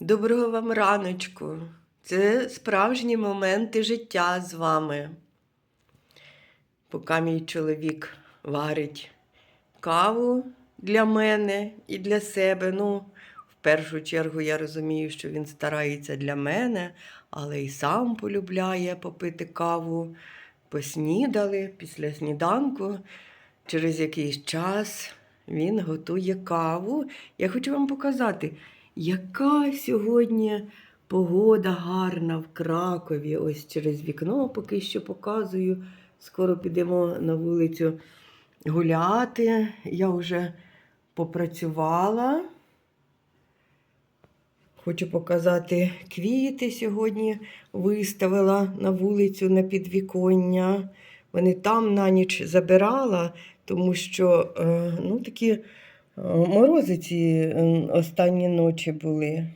Доброго вам раночку. Це справжні моменти життя з вами. Поки мій чоловік варить каву для мене і для себе. Ну, в першу чергу я розумію, що він старається для мене, але і сам полюбляє попити каву. Поснідали після сніданку. Через якийсь час він готує каву. Я хочу вам показати, яка сьогодні погода гарна в Кракові. Ось через вікно поки що показую. Скоро підемо на вулицю гуляти. Я вже попрацювала. Хочу показати квіти сьогодні виставила на вулицю на підвіконня. Вони там на ніч забирала, тому що е, ну, такі морози ці е, останні ночі були.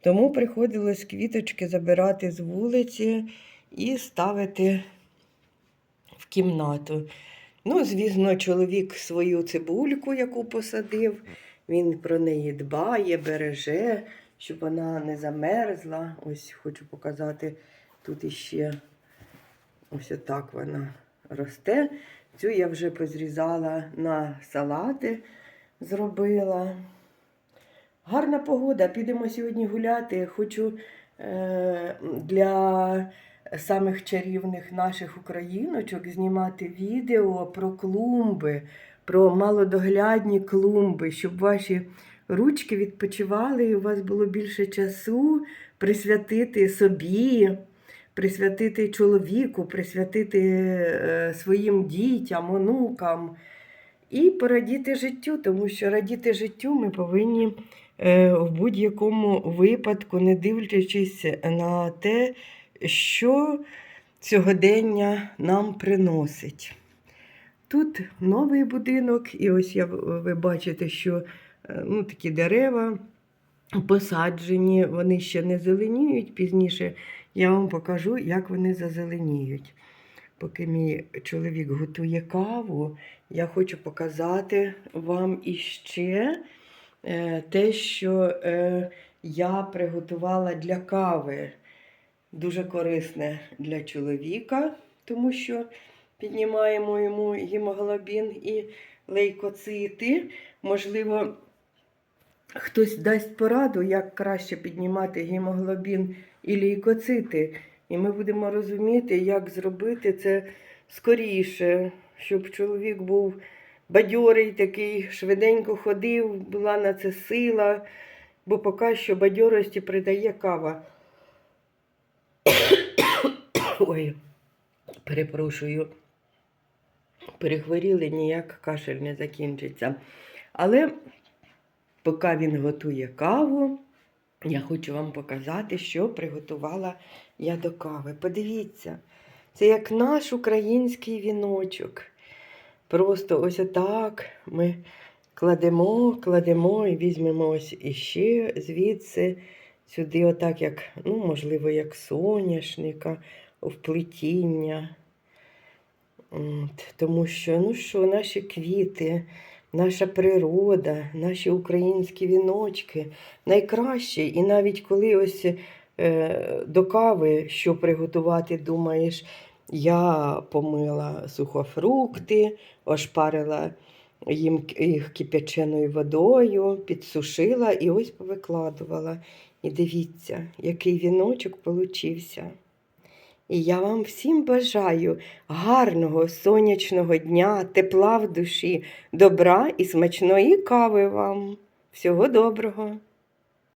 Тому приходилось квіточки забирати з вулиці і ставити в кімнату. Ну, звісно, чоловік свою цибульку, яку посадив, він про неї дбає, береже, щоб вона не замерзла. Ось хочу показати тут іще ось отак вона росте. Цю я вже позрізала на салати, зробила. Гарна погода, підемо сьогодні гуляти. Хочу е, для самих чарівних наших україночок знімати відео про клумби, про малодоглядні клумби, щоб ваші ручки відпочивали і у вас було більше часу присвятити собі, присвятити чоловіку, присвятити е, своїм дітям, онукам. І порадіти життю, тому що радіти життю ми повинні е, в будь-якому випадку, не дивлячись на те, що сьогодення нам приносить. Тут новий будинок, і ось я, ви бачите, що е, ну, такі дерева посаджені, вони ще не зеленіють. Пізніше я вам покажу, як вони зазеленіють. Поки мій чоловік готує каву, я хочу показати вам іще е, те, що е, я приготувала для кави. Дуже корисне для чоловіка, тому що піднімаємо йому гемоглобін і лейкоцити. Можливо, хтось дасть пораду, як краще піднімати гемоглобін і лейкоцити. І ми будемо розуміти, як зробити це скоріше, щоб чоловік був бадьорий, такий, швиденько ходив, була на це сила, бо поки що бадьорості придає кава. Ой, перепрошую, перехворіли, ніяк кашель не закінчиться. Але поки він готує каву, я хочу вам показати, що приготувала я до кави. Подивіться, це як наш український віночок. Просто ось отак ми кладемо, кладемо і візьмемо іще звідси, сюди, отак, як, ну, можливо, як соняшника, вплетіння. От, тому що, ну що, наші квіти, наша природа, наші українські віночки найкращі. І навіть коли ось е, до кави, що приготувати, думаєш, я помила сухофрукти, ошпарила їм їх кипяченою водою, підсушила і ось повикладувала. І дивіться, який віночок получився. І я вам всім бажаю гарного сонячного дня, тепла в душі, добра і смачної кави вам. Всього доброго!